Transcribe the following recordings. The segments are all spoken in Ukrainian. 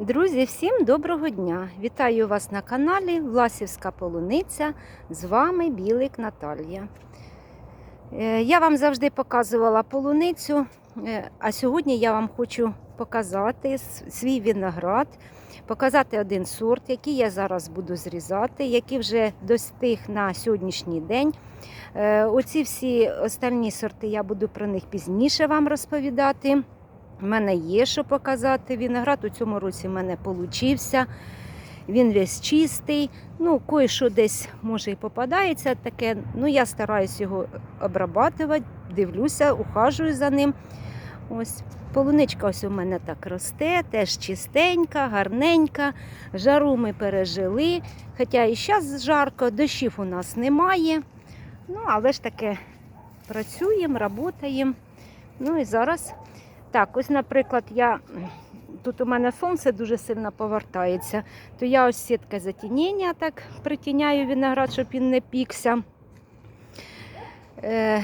Друзі, всім доброго дня! Вітаю вас на каналі Власівська Полуниця. З вами Білик Наталія. Е, Я вам завжди показувала полуницю, е, а сьогодні я вам хочу показати свій виноград, показати один сорт, який я зараз буду зрізати, який вже достиг на сьогоднішній день. Е, Оці всі остальні сорти я буду про них пізніше вам розповідати. У мене є що показати. Виноград у цьому році в мене получився. Він весь чистий. Ну, кое-що десь може і попадається таке. Ну, я стараюсь його обрабатувати, дивлюся, ухажую за ним. Ось полуничка ось у мене так росте, теж чистенька, гарненька. Жару ми пережили. Хоча і зараз жарко, дощів у нас немає. Ну, але ж таке працюємо, працюємо. Ну і зараз так, ось, наприклад, я тут у мене сонце дуже сильно повертається, то я ось сітка затінення так притіняю виноград, щоб він не пікся. Е,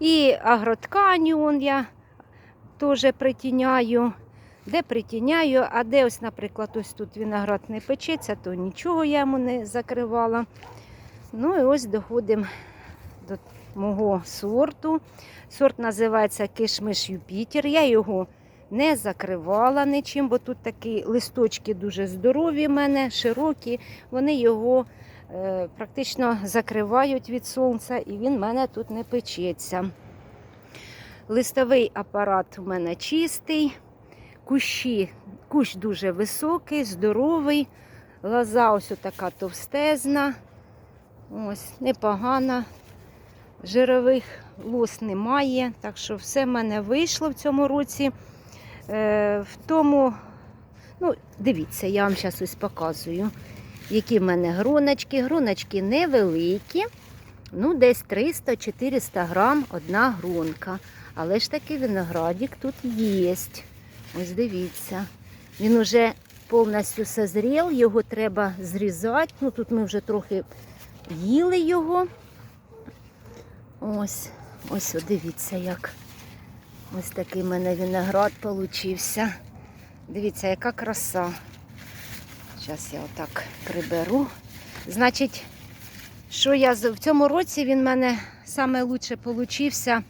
і агротканю я теж притіняю. Де притіняю, а де ось, наприклад, ось тут виноград не печеться, то нічого я йому не закривала. Ну і ось доходимо до мого сорту. Сорт називається Кишмиш Юпітер. Я його не закривала нічим, бо тут такі листочки дуже здорові в мене, широкі. Вони його е, практично закривають від сонця, і він в мене тут не печеться. Листовий апарат у мене чистий, кущі, кущ дуже високий, здоровий. Лоза ось така товстезна. Ось, непогана. Жирових лос немає, так що все в мене вийшло в цьому році. Е, в тому, ну, дивіться, я вам зараз ось показую, які в мене гроночки. Гроночки невеликі, ну, десь 300-400 грам одна гронка. Але ж таки виноградик тут є. Ось дивіться. Він уже повністю созрів, його треба зрізати. Ну, тут ми вже трохи їли його. Ось, ось, дивіться, як. Ось такий в мене виноград получився. Дивіться, яка краса. Зараз я отак приберу. Значить, що я в цьому році він в мене найкраще получився,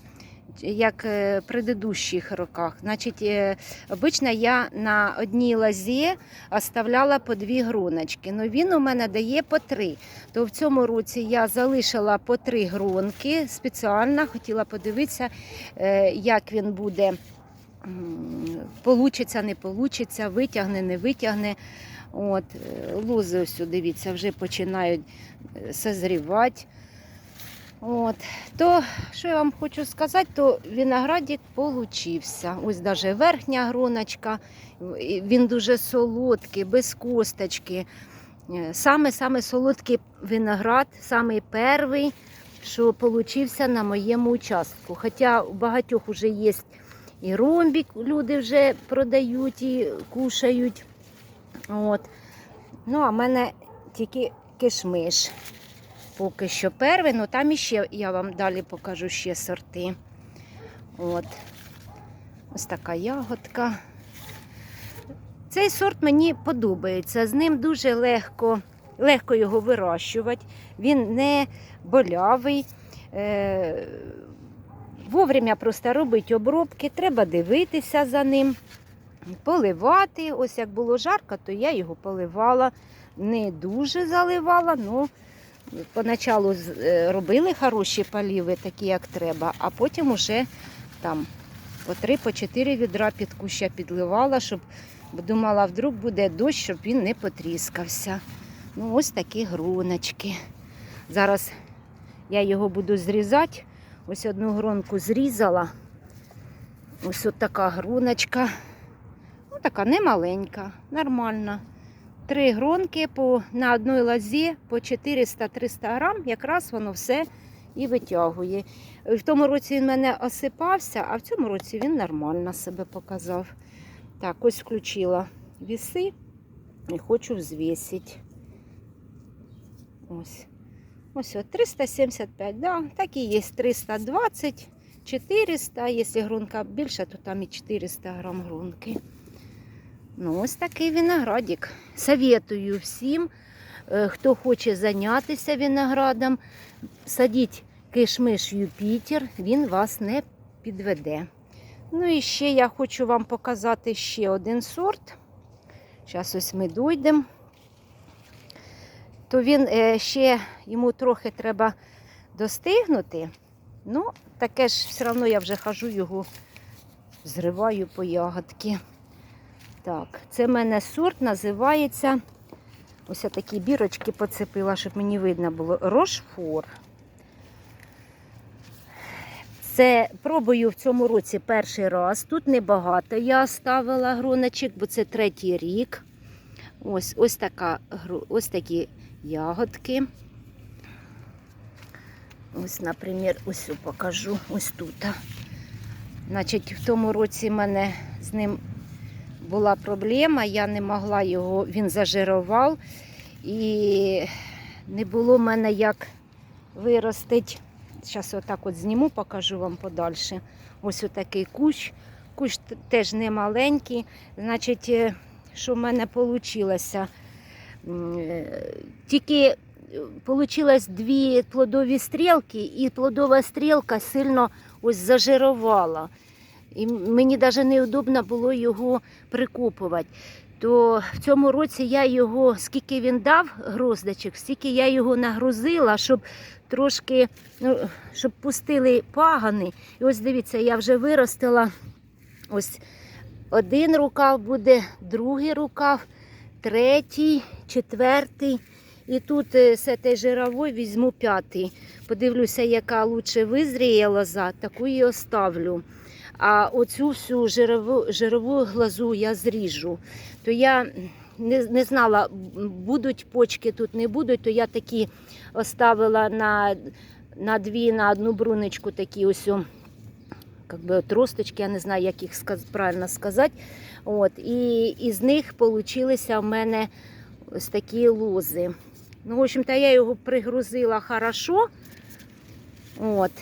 як е, в предыдущих роках. Значить, е, обично я на одній лозі оставляла по дві гроночки. Ну він у мене дає по три. То в цьому році я залишила по три гронки спеціально, хотіла подивитися, е, як він буде. Получиться, не получиться, витягне, не витягне. От, е, лози ось, дивіться, вже починають е, созрівати. От. То, що я вам хочу сказати, то виноградик получився. Ось навіть верхня гроночка, він дуже солодкий, без косточки. Саме-саме солодкий виноград, самий перший, що получився на моєму участку. Хоча у багатьох вже є і ромбік, люди вже продають і кушають. От. Ну, а в мене тільки кишмиш. Поки що перший, ну там іще я вам далі покажу ще сорти. От. Ось така ягодка. Цей сорт мені подобається. З ним дуже легко, легко його вирощувати. Він не болявий. Е, вовремя просто робити обробки, треба дивитися за ним, поливати. Ось як було жарко, то я його поливала. Не дуже заливала, але поначалу е, робили хороші поліви, такі як треба, а потім уже там по три, по чотири відра під куща підливала, щоб думала, вдруг буде дощ, щоб він не потріскався. Ну, ось такі груночки. Зараз я його буду зрізати. Ось одну гронку зрізала. Ось от така груночка. Ну, така немаленька, нормальна. Три гронки по, на одній лозі по 400-300 грам, якраз воно все і витягує. В тому році він мене осипався, а в цьому році він нормально себе показав. Так, ось включила віси і хочу взвісити. Ось. Ось от 375, да, так і є 320, 400, якщо грунка більша, то там і 400 грам грунки. Ну, ось такий виноградик. Советую всім, е, хто хоче зайнятися виноградом, садіть кишмиш Юпітер, він вас не підведе. Ну і ще я хочу вам показати ще один сорт. Зараз ось ми дійдемо. То він е, ще йому трохи треба достигнути. Ну, таке ж все одно я вже хожу його, зриваю по ягодки. Так, це в мене сорт називається. Ось я такі бірочки поцепила, щоб мені видно було. Рошфор. Це пробую в цьому році перший раз. Тут небагато я ставила гроночок, бо це третій рік. Ось, ось, така, ось такі ягодки. Ось, наприклад, ось покажу, ось тут. Значить, в тому році мене з ним була проблема, я не могла його, він зажирував, і не було в мене як виростити. Зараз отак от зніму, покажу вам подальше. Ось отакий кущ. Кущ теж не маленький. Значить, е, що в мене вийшло? Тільки вийшло дві плодові стрілки, і плодова стрілка сильно ось зажирувала. І мені навіть неудобно було його прикопувати. То в цьому році я його, скільки він дав гроздочок, стільки я його нагрузила, щоб трошки, ну, щоб пустили пагани. І ось дивіться, я вже виростила ось один рукав буде, другий рукав, третій, четвертий. І тут е, з цієї жирової візьму п'ятий. Подивлюся, яка лучше визріє лоза, таку і оставлю. А оцю всю жирову, жирову глазу я зріжу. То я не, не знала, будуть почки тут, не будуть, то я такі оставила на, на дві, на одну бруночку такі ось. Как би отросточки, я не знаю, як їх правильно сказати. От, і із них получилися в мене ось такі лози. Ну, в общем-то, я його пригрузила хорошо. От.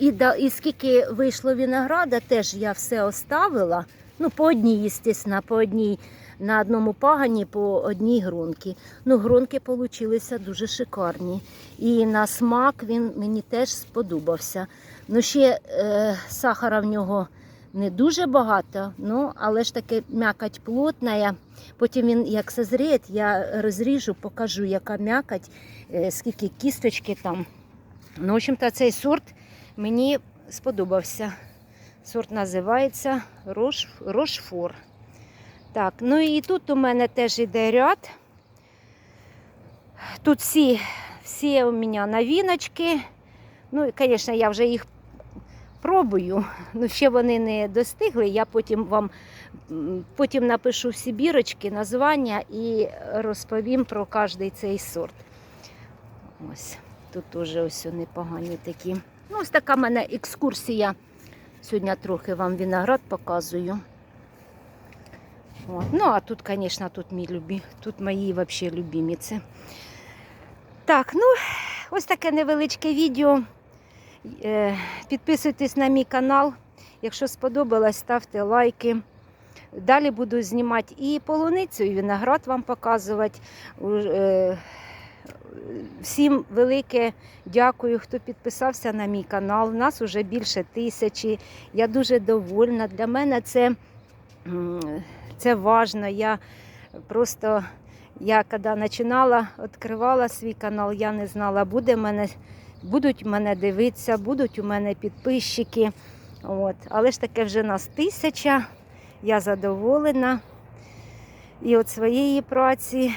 І, да, і скільки вийшло винограда, теж я все оставила. Ну, по одній, звісно, по одній, на одному пагані, по одній грунки. Ну, грунки получилися дуже шикарні. І на смак він мені теж сподобався. Ну, ще е, сахара в нього не дуже багато, ну, але ж таки м'якоть плотна. Потім він, як созріє, я розріжу, покажу, яка м'якоть, е, скільки кісточки там. Ну, в общем-то, цей сорт мені сподобався. Сорт називається Рош, Рошфор. Так, ну і тут у мене теж іде ряд. Тут всі, всі у мене новиночки. Ну, звісно, я вже їх пробую. Ну, ще вони не достигли. Я потім вам потім напишу всі бірочки, названня і розповім про кожний цей сорт. Ось. Тут теж ось непогані такі. Ну, ось така в мене екскурсія. Сьогодні трохи вам виноград показую. От. Ну, а тут, звісно, тут мій любі. Тут мої взагалі любіміці. Так, ну, ось таке невеличке відео. Е, Підписуйтесь на мій канал. Якщо сподобалось, ставте лайки. Далі буду знімати і полуницю, і виноград вам показувати. Всім велике дякую, хто підписався на мій канал. У Нас вже більше тисячі. Я дуже довольна. Для мене це, це важно. Я просто я коли починала, відкривала свій канал, я не знала, буде мене, будуть мене дивитися, будуть у мене підписчики. От. Але ж таке вже нас тисяча. Я задоволена і від своєї праці,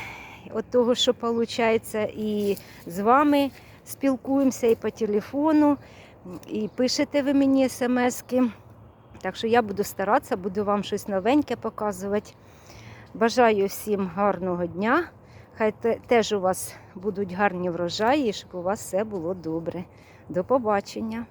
від того, що виходить, і з вами спілкуємося і по телефону, і пишете ви мені смски. Так що я буду старатися, буду вам щось новеньке показувати. Бажаю всім гарного дня. Хай теж у вас будуть гарні врожаї, щоб у вас все було добре. До побачення!